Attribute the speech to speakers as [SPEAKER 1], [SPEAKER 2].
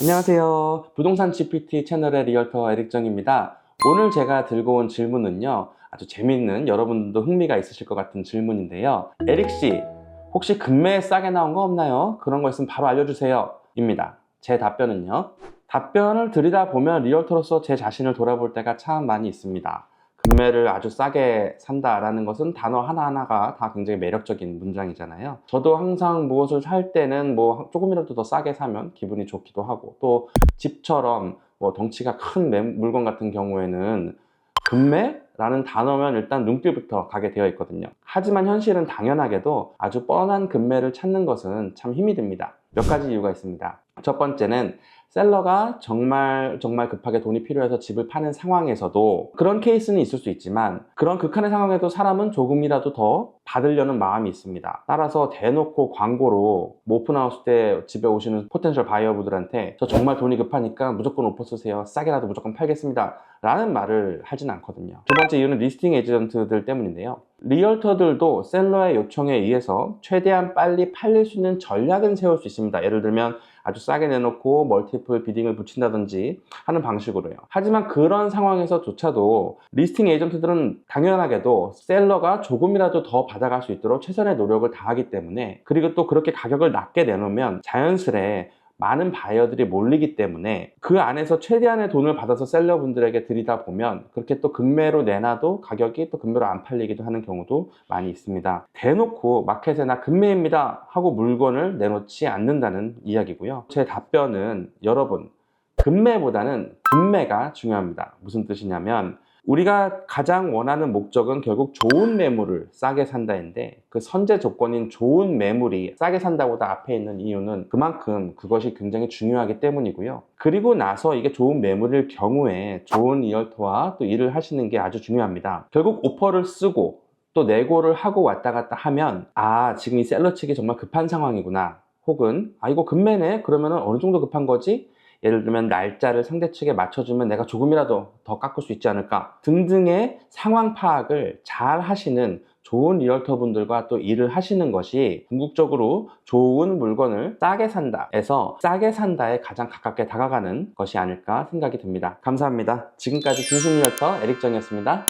[SPEAKER 1] 안녕하세요. 부동산 GPT 채널의 리얼터 에릭정입니다. 오늘 제가 들고 온 질문은요. 아주 재미있는 여러분들도 흥미가 있으실 것 같은 질문인데요. 에릭 씨, 혹시 금매에 싸게 나온 거 없나요? 그런 거 있으면 바로 알려주세요. 입니다. 제 답변은요. 답변을 드리다 보면 리얼터로서 제 자신을 돌아볼 때가 참 많이 있습니다. 금매를 아주 싸게 산다라는 것은 단어 하나하나가 다 굉장히 매력적인 문장이잖아요. 저도 항상 무엇을 살 때는 뭐 조금이라도 더 싸게 사면 기분이 좋기도 하고 또 집처럼 뭐 덩치가 큰 매- 물건 같은 경우에는 금매 라는 단어면 일단 눈길부터 가게 되어 있거든요. 하지만 현실은 당연하게도 아주 뻔한 금매를 찾는 것은 참 힘이 듭니다. 몇 가지 이유가 있습니다. 첫 번째는 셀러가 정말 정말 급하게 돈이 필요해서 집을 파는 상황에서도 그런 케이스는 있을 수 있지만 그런 극한의 상황에도 사람은 조금이라도 더 받으려는 마음이 있습니다. 따라서 대놓고 광고로 뭐 오픈하우스 때 집에 오시는 포텐셜 바이어분들한테 저 정말 돈이 급하니까 무조건 오퍼 쓰세요. 싸게라도 무조건 팔겠습니다. 라는 말을 하진 않거든요. 두 번째 이유는 리스팅 에이전트들 때문인데요. 리얼터들도 셀러의 요청에 의해서 최대한 빨리 팔릴 수 있는 전략은 세울 수 있습니다. 예를 들면 아주 싸게 내놓고 멀티플 비딩을 붙인다든지 하는 방식으로요. 하지만 그런 상황에서조차도 리스팅 에이전트들은 당연하게도 셀러가 조금이라도 더 받아갈 수 있도록 최선의 노력을 다하기 때문에 그리고 또 그렇게 가격을 낮게 내놓으면 자연스레 많은 바이어들이 몰리기 때문에 그 안에서 최대한의 돈을 받아서 셀러분들에게 드리다 보면 그렇게 또 금매로 내놔도 가격이 또 금매로 안 팔리기도 하는 경우도 많이 있습니다. 대놓고 마켓에 나 금매입니다 하고 물건을 내놓지 않는다는 이야기고요. 제 답변은 여러분 금매보다는 분매가 중요합니다. 무슨 뜻이냐면 우리가 가장 원하는 목적은 결국 좋은 매물을 싸게 산다인데 그 선제 조건인 좋은 매물이 싸게 산다보다 앞에 있는 이유는 그만큼 그것이 굉장히 중요하기 때문이고요. 그리고 나서 이게 좋은 매물일 경우에 좋은 리얼터와 또 일을 하시는 게 아주 중요합니다. 결국 오퍼를 쓰고 또 내고를 하고 왔다 갔다 하면 아 지금 이 셀러 측이 정말 급한 상황이구나 혹은 아 이거 금매네 그러면 어느 정도 급한 거지 예를 들면 날짜를 상대 측에 맞춰주면 내가 조금이라도 더 깎을 수 있지 않을까 등등의 상황 파악을 잘 하시는 좋은 리얼터 분들과 또 일을 하시는 것이 궁극적으로 좋은 물건을 싸게 산다 에서 싸게 산다에 가장 가깝게 다가가는 것이 아닐까 생각이 듭니다. 감사합니다. 지금까지 중심 리얼터 에릭정이었습니다.